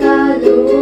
কালো।